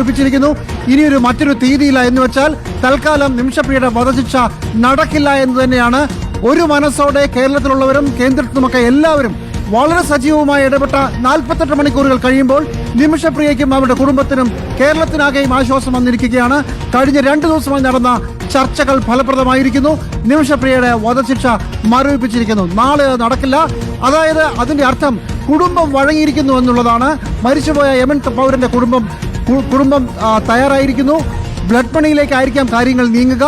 മരവിപ്പിച്ചിരിക്കുന്നു ഇനിയൊരു മറ്റൊരു തീയതിയില്ല എന്ന് വെച്ചാൽ തൽക്കാലം നിമിഷപ്രിയയുടെ വധശിക്ഷ നടക്കില്ല എന്ന് തന്നെയാണ് ഒരു മനസ്സോടെ കേരളത്തിലുള്ളവരും കേന്ദ്രത്തിലുമൊക്കെ എല്ലാവരും വളരെ സജീവമായി ഇടപെട്ട നാൽപ്പത്തെട്ട് മണിക്കൂറുകൾ കഴിയുമ്പോൾ നിമിഷപ്രിയയ്ക്കും അവരുടെ കുടുംബത്തിനും കേരളത്തിനാകെയും ആശ്വാസം വന്നിരിക്കുകയാണ്. കഴിഞ്ഞ രണ്ടു ദിവസമായി നടന്ന ചർച്ചകൾ ഫലപ്രദമായിരിക്കുന്നു. നിമിഷപ്രിയയുടെ വധശിക്ഷ മരവിപ്പിച്ചിരിക്കുന്നു. നാളെ നടക്കില്ല. അതായത് അതിന്റെ അർത്ഥം കുടുംബം വഴങ്ങിയിരിക്കുന്നു എന്നുള്ളതാണ്. മരിച്ചുപോയ യമൻ പൗരന്റെ കുടുംബം കുടുംബം തയ്യാറായിരിക്കുന്നു ബ്ലഡ് മണിയിലേക്കായിരിക്കാം കാര്യങ്ങൾ നീങ്ങുക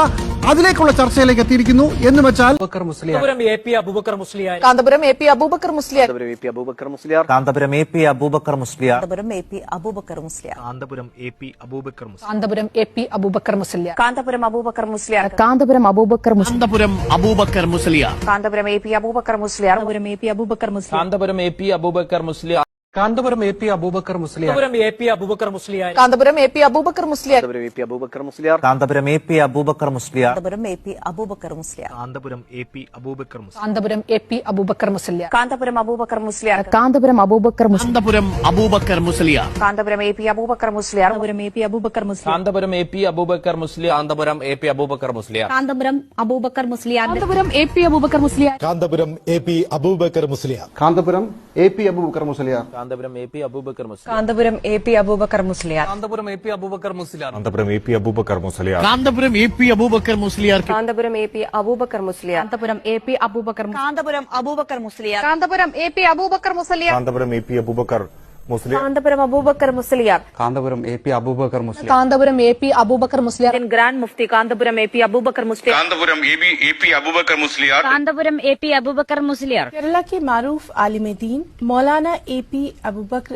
അതിലേക്കുള്ള ചർച്ചയിലേക്ക് എത്തിയിരിക്കുന്നു എന്ന് വെച്ചാൽ Kanthapuram A P Abubakar Musliyar Kanthapuram A P Abubakar Musliyar A P Abubakar Musliyar Kanthapuram A P Abubakar Musliyar Kanthapuram A P Abubakar Musliyar Kanthapuram A P Abubakar Musliyar Kanthapuram A P Abubakar Musliyar Kanthapuram Abubakar Musliyar Kanthapuram Abubakar Kanthapuram Abubakar Musliyar Kanthapuram A P Abubakar Musliyar Kanthapuram A P Abubakar Musliyar Kanthapuram A P Abubakar Muslim Kanthapuram A P Abubakar Musliyar Kanthapuram A P Abubakar Musliyar Kanthapuram A P Abubakar Musliyar A P Abubakar Musliyar Kanthapuram A P Abubakar Musliyar Kanthapuram A P Abubakar Musliyar Kanthapuram A P Abubakar Musliyar Kanthapuram A P Abubakar Musliyar Kanthapuram Abubakar Musliyar Kanthapuram Abubakar Kanthapuram Abubakar Musliyar Kanthapuram A P Abubakar Musliyar Kanthapuram A P Abubakar Musliyar Kanthapuram A P Abubakar Musliyar Kanthapuram A P Abubakar Musliyar Kanthapuram Abubakar Musliyar Kanthapuram A P Abubakar Musliyar Kanthapuram A P Abubakar Musliyar Kanthapuram A P Abubakar Musliyar Kanthapuram A P Abubakar Muslim Kanthapuram A P Abubakar Musliyar Kanthapuram A P Abubakar Musliyar Kanthapuram A P Abubakar Musliyar Kanthapuram A P Abubakar Musliyar Kanthapuram A P Abubakar Musliyar Kanthapuram A P Abubakar Kanthapuram Abubakar Musliyar Kanthapuram A P Abubakar Musliyar Kanthapuram A P Abubakar Kanthapuram Abubakar Musliyar Kanthapuram A P Abubakar Muslim Kanthapuram A P Aboobacker Musliyar grand Mufti Kanthapuram A P Aboobacker Musliyar Kanthapuram A B A P Abu Bakar Musliyar Kanthapuram A P Aboobacker Musliyar Kerala के मारूफ आलिम दीन मौलाना A P Abu Bakr